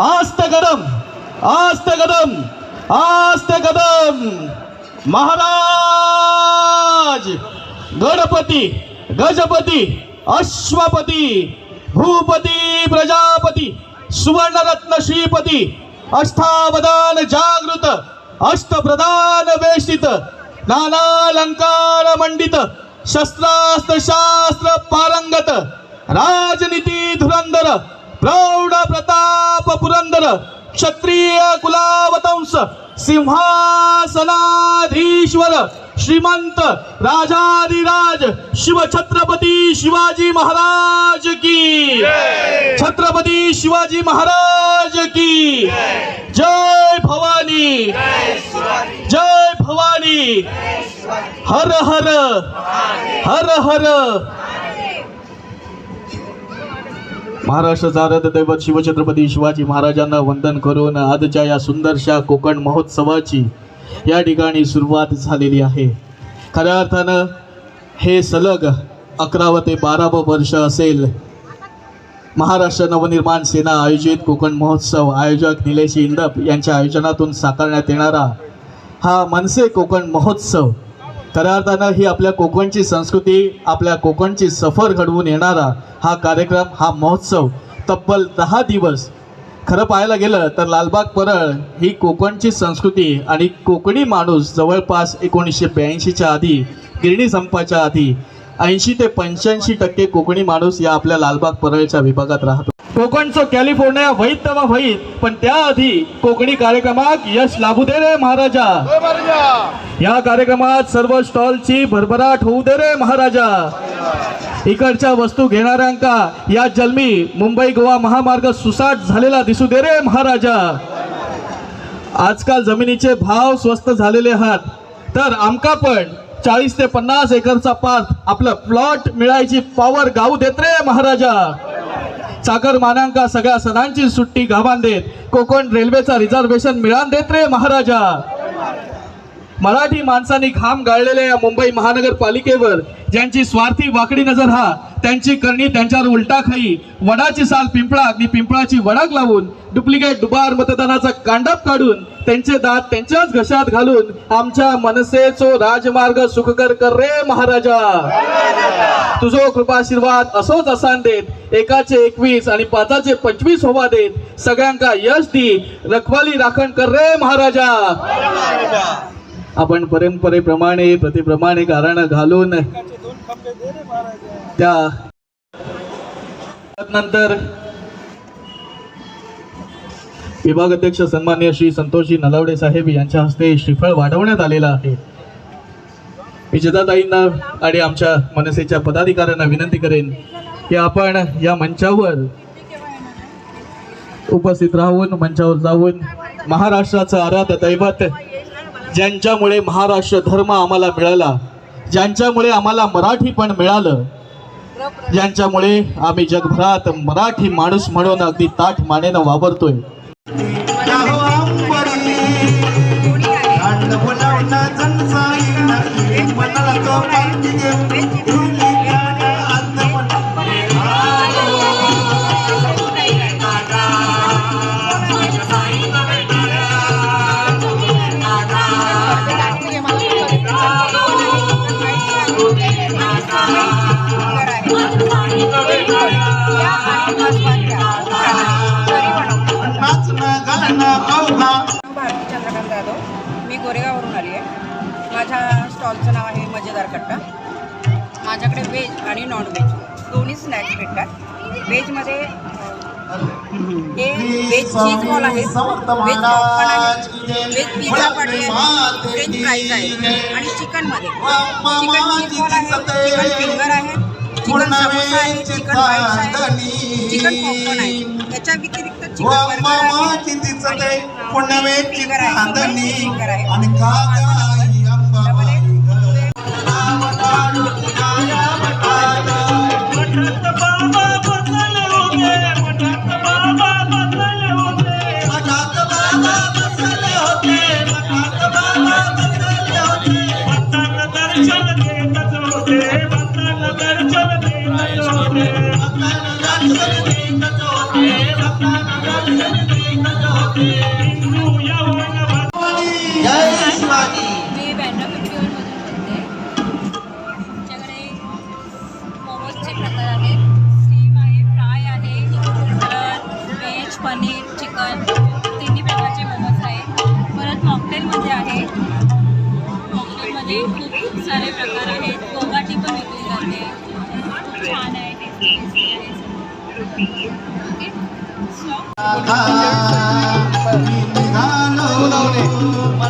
आस्त कदम आस्त कदम आस्त कदम. महाराज गणपती गजपती अश्वपती भूपती प्रजापती सुवर्णरत्न श्रीपती अष्टावदान जागृत अष्टप्रधान वेषित नानालंकार मंडित शस्त्रास्त्र शास्त्र पारंगत राजनीती धुरंधर प्रौढ प्रताप पुरंदर क्षत्रिय कुलावतंस सिंहासनाधीश्वर श्रीमंत राजाधिराज शिवछत्रपती शिवाजी महाराज की। छत्रपती शिवाजी महाराज की। जय भवानी। जय भवानी। हर हर। हर हर। महाराष्ट्राचा आराध्य दैवत शिवछत्रपती शिवाजी महाराजांना वंदन करून आजच्या या सुंदरशा कोकण महोत्सवाची या ठिकाणी सुरुवात झालेली आहे. खऱ्या अर्थानं हे सलग अकरावं ते बारावं वर्ष असेल महाराष्ट्र नवनिर्माण सेना आयोजित कोकण महोत्सव आयोजक निलेश इंदप यांच्या आयोजनातून साकारण्यात येणारा हा मनसे कोकण महोत्सव खऱ्या अर्थानं ही आपल्या कोकणची संस्कृती आपल्या कोकणची सफर घडवून येणारा हा कार्यक्रम हा महोत्सव तब्बल दहा दिवस. खरं पाहायला गेलं तर लालबाग परळ ही कोकणची संस्कृती आणि कोकणी माणूस जवळपास एकोणीसशे ब्याऐंशीच्या आधी गिरणी संपाच्या आधी ऐंशी ते पंच्याऐंशी टक्के कोकणी माणूस या आपल्या लालबाग परळच्या विभागात राहतो. कोकणचं कॅलिफोर्निया व्हईत तेव्हा व्हईत पण त्याआधी कोकणी कार्यक्रमाक यश लाभू दे रे महाराजा. या कार्यक्रमात सर्व स्टॉलची भरभराट होऊ दे रे महाराजा. इकडच्या वस्तू घेणाऱ्यांका या जन्मी मुंबई गोवा महामार्ग सुसाट झालेला दिसू दे रे महाराजा. आजकाल जमिनीचे भाव स्वस्त झालेले आहात. तर आमका पण चाळीस ते पन्नास एकरचा पार्ट आपलं प्लॉट मिळायची पावर गाऊ देत रे महाराजा. चाकर मानांका सगळ्या सणांची सुट्टी गावान देत. कोकण रेल्वेचा रिझर्वेशन मिळान देत रे महाराजा. मराठी माणसांनी घाम गाळलेल्या या मुंबई महानगरपालिकेवर ज्यांची स्वार्थी वाकडी नजर हा त्यांची करणी त्यांच्यावर उलटा खाई. वडाची साल पिंपळा आणि पिंपळाची वडाक लावून डुप्लिकेट दुबार मतदानाचा कांडप काढून त्यांचे दात त्यांच्याच घशात घालून आमच्या मनसेचो राजमार्ग सुखकर कर रे महाराजा. तुझो कृपाशीर्वाद असोच असान देत एकाचे एकवीस आणि पाचाचे पंचवीस होवा देत सगळ्यांका यश दी रखवाली राखण कर रे महाराजा. आपण परंपरेप्रमाणे प्रतिप्रमाणे कारण घालून त्या नंतर विभाग अध्यक्ष सन्मान्य श्री संतोषजी नलावडे साहेब यांच्या हस्ते श्रीफळ वाढवण्यात आलेला आहे. मी विजेताताईंना आणि आमच्या मनसेच्या पदाधिकाऱ्यांना विनंती करेन की आपण या मंचावर उपस्थित राहून मंचावर जाऊन महाराष्ट्राचं आराध्य दैवत ज्यांच्यामुळे महाराष्ट्र धर्म आम्हाला मिळाला ज्यांच्यामुळे आम्हाला मराठी पण मिळालं ज्यांच्यामुळे आम्ही जगभरात मराठी माणूस म्हणून अगदी ताठ मानेनं वावरतोय. भारती चंद्रकांत जाधव मी गोरेगाववरून आली आहे. माझ्या स्टॉलचं नाव आहे मजेदार कट्टा. माझ्याकडे व्हेज आणि नॉन व्हेज दोन्ही स्नॅक्स भेटतात. व्हेजमध्ये हे व्हेज चीज बॉल आहे. व्हेज पॉपकॉर्न आहे. व्हेज पिझ्झा पाटी आहे. फ्रेंच फ्राईज आहे. आणि चिकनमध्ये चिकन चीज बॉल आहे. चिकन फिंगर आहे. चिकन समोसा आहे चिकन बाईट्स आहे. चिकन पॉपकॉर्न आहे. याच्या व्यतिरिक्त बर्गर आहे. आणि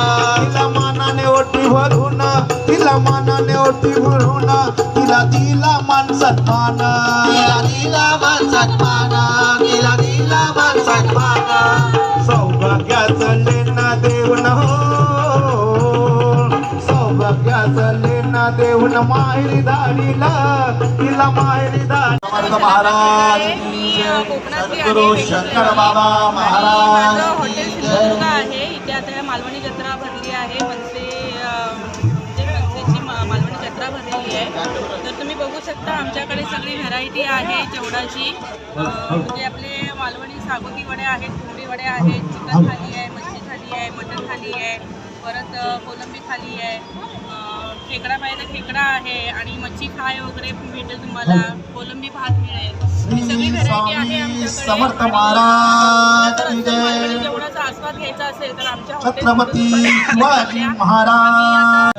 तिला मानाने ओटी भरून तिला मानाने ओटी भरून तिला दिला मान सन्मान. तिला दिला मान सन्मान तिला दिला मान सन्मान. सौभाग्याचं लेना देऊन हो. सौभाग्याचं लेना देऊन माहेरी धाडीला तिला माहेरी धाडी समर्थ महाराज सद्गुरु शंकर बाबा महाराज इथे आता. व्हरायटी आहे जेवणाची. म्हणजे आपले मालवणी सागोती वडे आहेत कोंबडी वडे आहेत चिकन थाली आहे मच्छी थाली आहे मटन थाली आहे परत कोलंबी थाली आहे. खेकडा पाहिजे तर खेकडा आहे आणि मच्छी फ्राय वगैरे भेटेल तुम्हाला. कोलंबी भात मिळेल. ही सगळी व्हरायटी आहे आमच्याकडे. जेवणाचा आस्वाद घ्यायचा असेल तर आमच्या छत्रपती. महाराज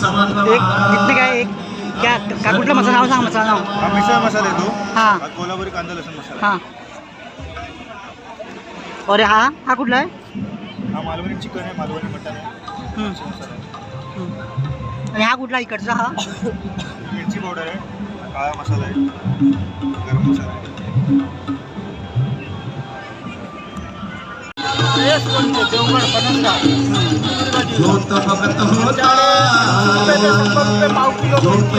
एक कितने का एक क्या का कुठला मसाला? नाव सांग मसाला नाव. हा मिसळ मसाला येतो हां. कोल्हापुरी कांदा लसूण मसाला हां. और हा हा कुठला आहे? हा मालवणी चिकन आहे मालवणी मटन आहे. हम्म, मिसळ मसाला आहे. आणि हा कुठला इकडचा हा? मिरची पावडर आहे काळा मसाला आहे गरम मसाला आहे. ज्योत भगत होता. ज्योत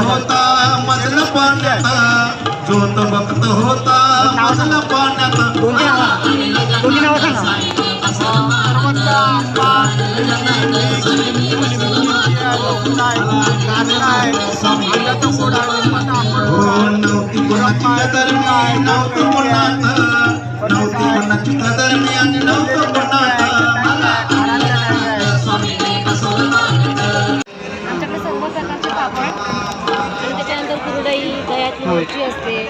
होता मजल पाण्यात ज्योत भगत होता मजल पाण्यात नव्हती नव्हती कोणाची मी आणि नव्हतं आमच्याकडे सर्व प्रकारचे पापड. आणि त्याच्यानंतर कुरडई दह्याची मिरची असते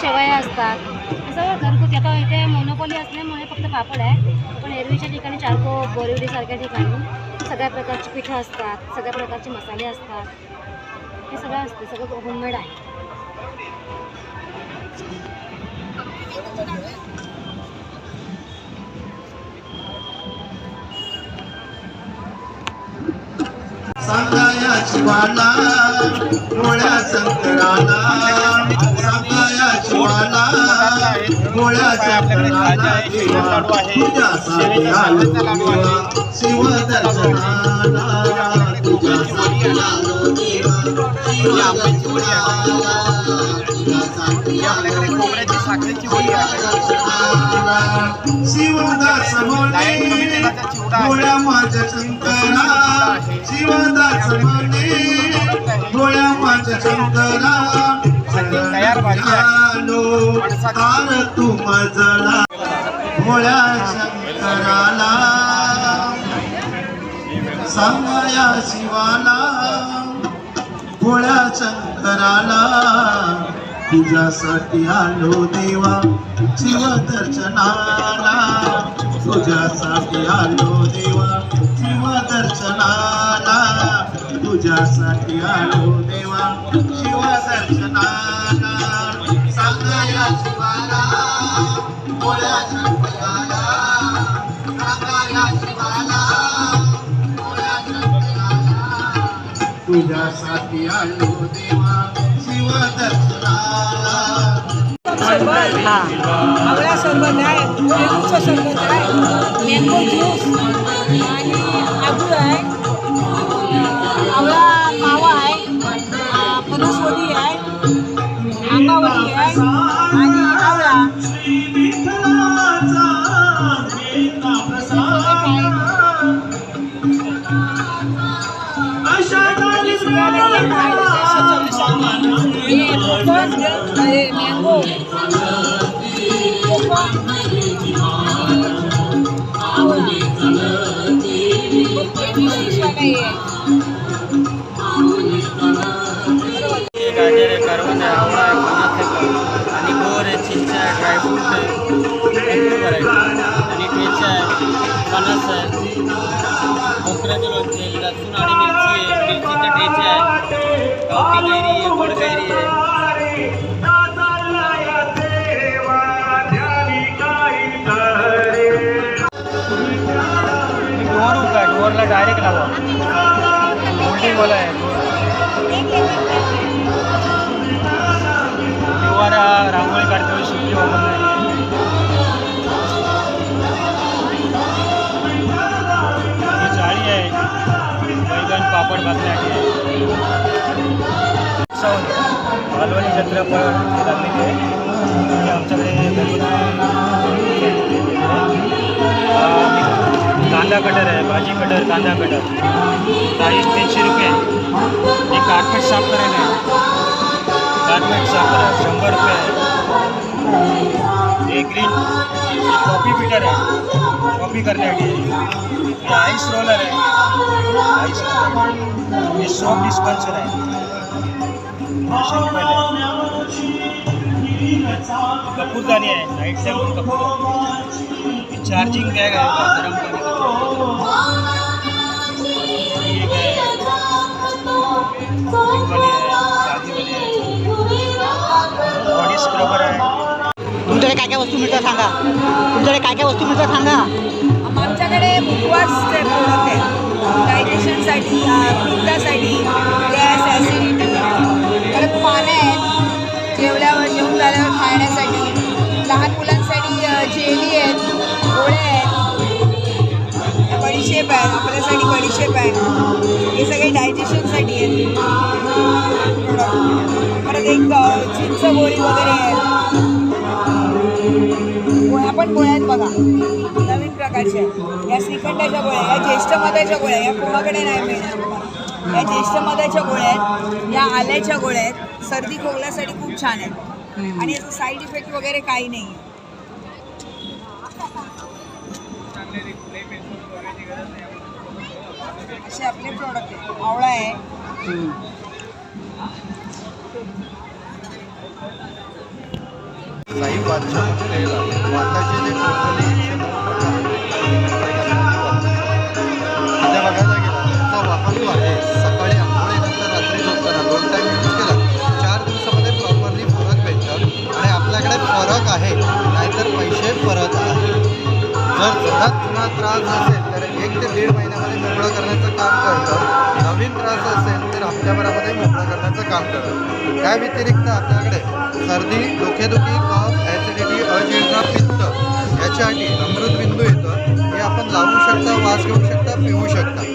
शेवया असतात. हे सगळं घरगुती आता इथे मोनोपॉली असल्यामुळे फक्त पापड आहे. पण एरवीच्या ठिकाणी चारको बोरिवलीसारख्या ठिकाणी सगळ्या प्रकारची पिठं असतात सगळ्या प्रकारचे मसाले असतात. हे सगळं असते सगळं होममेड आहे. सांगायाची वाला गोळ्या शंकराला सांगायाची वाला गोळ्या तुझ्यासाठी आलो देवा. तुझ्यासाठी आलो देवा. तुझ्यासाठी आलो माझ्या शंकरा. आलो तार तू मजला गोळ्या शंकराला. सांगाया शिवाला. गोळ्या शंकराला. तुझ्यासाठी आलो देवा शिवदर्शनाला. तुझ्यासाठी आलो देवा शिवदर्शनाला. तुझ्यासाठी आलो देवा शिवदर्शनाला. शिवाला गोळ्या तुझ्यासाठी आलो देवा शिवदर्शना सरबत आवळा सरबत आहे लिंबूचं सरबत आहे मँगो ज्यूस आणि आगू आहे आवळा मावा आहे आ, आहे आंबावडी आहे आणि आवळा मँगो गाजर आहे करवंद आहे आवळा आहे फणस आहे आणि बोर आहे चिंच आहे ड्रायफ्रूट आहे भरपूर variety. आणि ठेचा आहे फणस आहे खोबऱ्याचं लोणचे आहे लसूण आणि मिरची आहे मिरचीचं ठेचा आहे गावठी कैरी आहे गोड कैरी आहे उगा डोरला डायरेक्ट लावा होल्डिंगवाला आहे किंवा रांगोळी काढतो शिवली वापरत ही। जाळी आहे बैगन पापड भाजण्यासाठी मालवणी जत्रा पण लागलेली आहे आणि आमच्याकडे कांदा कटर है भाजी कटर कांदा कटर. प्राईस तीनशे रुपये. हे कार्पेट साफ़ करायला आहे. गार्मेंट साफ़ करा शंभर रुपये आहे. हे ग्रीन हे कॉफ़ी पिटर आहे. कॉफ़ी करण्यासाठी. हे आईस रोलर आहे. Ice roller. हे सोप डिस्पेन्सर आहे. कपूरदानी नाईट टाईम कपूर चार्जिंग बॅग बघा, गरम पाणी ही एक आहे वाली आहे साधीवाली आहे बॉडी स्क्रबर आहे तुमच्याकडे काय काय वस्तू मिळतात सांगा? तुमच्याकडे काय काय वस्तू मिळतात सांगा? आमच्याकडे मुखवासचे प्रोडक्ट आहेत. डायजेशनसाठी पित्तासाठी बडीशेप आहे आपल्यासाठी बडीशेप आहे. हे सगळे डायजेशनसाठी product. परत एक चिंच गोळी वगैरे आहे. गोळ्या पण गोळ्या आहेत बघा. नवीन प्रकारच्या. या श्रीखंडाच्या गोळ्या या ज्येष्ठ मधाच्या गोळ्या या कोणाकडे नाही मिळणार. या ज्येष्ठ मधाच्या गोळ्या आहेत. या आल्याच्या गोळ्या आहेत. सर्दी खोकल्यासाठी खूप छान आहेत. आणि याचा साईड इफेक्ट वगैरे काही नाही असे आपले प्रोडक्ट आहे. आवळा आहे. वापर आहे सकाळी रात्री केला. चार दिवसामध्ये प्रॉपरली फरक भेटतात आणि आपल्याकडे फरक आहे. नाहीतर पैसे परत आहे. जर घरात पुन्हा त्रास असेल एक ते दीड महिन्यामध्ये मोकळं करण्याचं काम करतं. नवीन त्रास असेल तर हप्त्याभरामध्ये मोकळं करण्याचं काम करतं. त्या व्यतिरिक्त आपल्याकडे सर्दी डोकेदुखी कफ ॲसिडिटी अजीर्ण पित्त याच्यासाठी अमृतबिंदू येतं. हे आपण लावू शकता वास घेऊ शकता पिऊ शकता.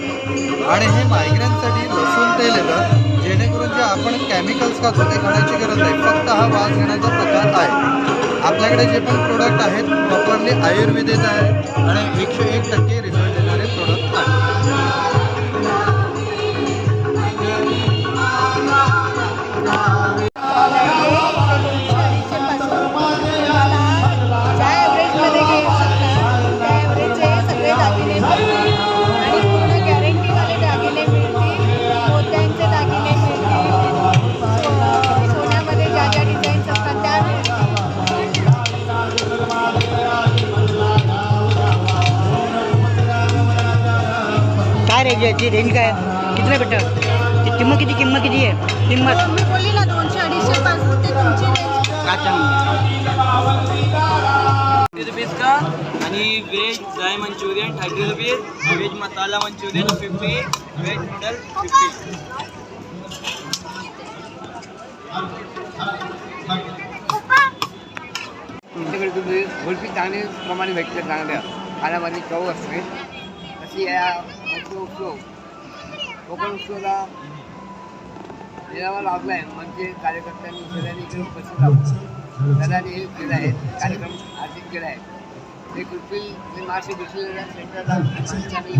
आणि हे मायग्रेनसाठी लसूण तेल येतं जेणेकरून जे आपण केमिकल्स खातो ते खाण्याची गरज नाही. फक्त हा वास घेण्याचा प्रकार आहे. आपल्याकडे जे पण प्रोडक्ट आहेत प्रॉपरली आयुर्वेदिक आहेत आणि एकशे एक टक्के रिझल्ट काय रेंज काय कितीला भेटत ती किंमत किती किंमत किती आहे? किंमत? दोनशे अडीचशे अच्छा रुपीज का? आणि veg dry Manchurian thirty rupees veg masala Manchurian fifty veg noodle fifty तुमच्याकडे तुम्ही भरपूर चांगले प्रमाणे भेटले चांगल्या खाण्यामध्ये चव असते. तशी या कोकण उत्सवाला मेळावा लाभला आहे म्हणजे कार्यकर्त्यांनी सगळ्यांनी इकडे उपस्थित राहून सगळ्यांनी हे केलं आहे. कार्यक्रम आयोजित केला आहे. ते कृपी जे मासे सेंटरला माणसांनी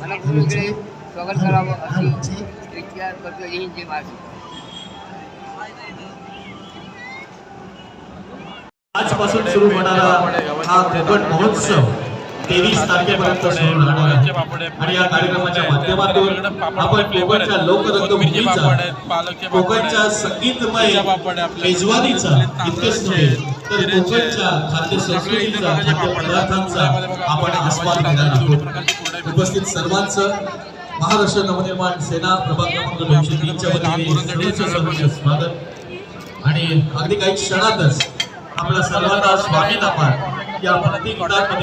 मला इकडे स्वागत करावं. अशी इतक्या करतो येईन जे मासे. आजपासून सुरू होणारा हा कोकण महोत्सव तेवीस तारखेपर्यंत सुरू राहणार आहे. आणि या कार्यक्रमाच्या माध्यमातून आपण कोकणच्या लोकरंगभूमीचा कोकणच्या संगीतमय मेजवानीचा इतकेच नव्हे तर कोकणच्या खाद्य संस्कृतीचा खाद्य पदार्थांचा आपण आस्वाद घेणार आहोत. उपस्थित सर्वांचं महाराष्ट्र नवनिर्माण सेना प्रभाग क्रमांक दोनशे तीनच्या वतीने स्वागत. आणि अगदी काही क्षणातच आपल्या सर्वांना आपण. या गीतांमध्ये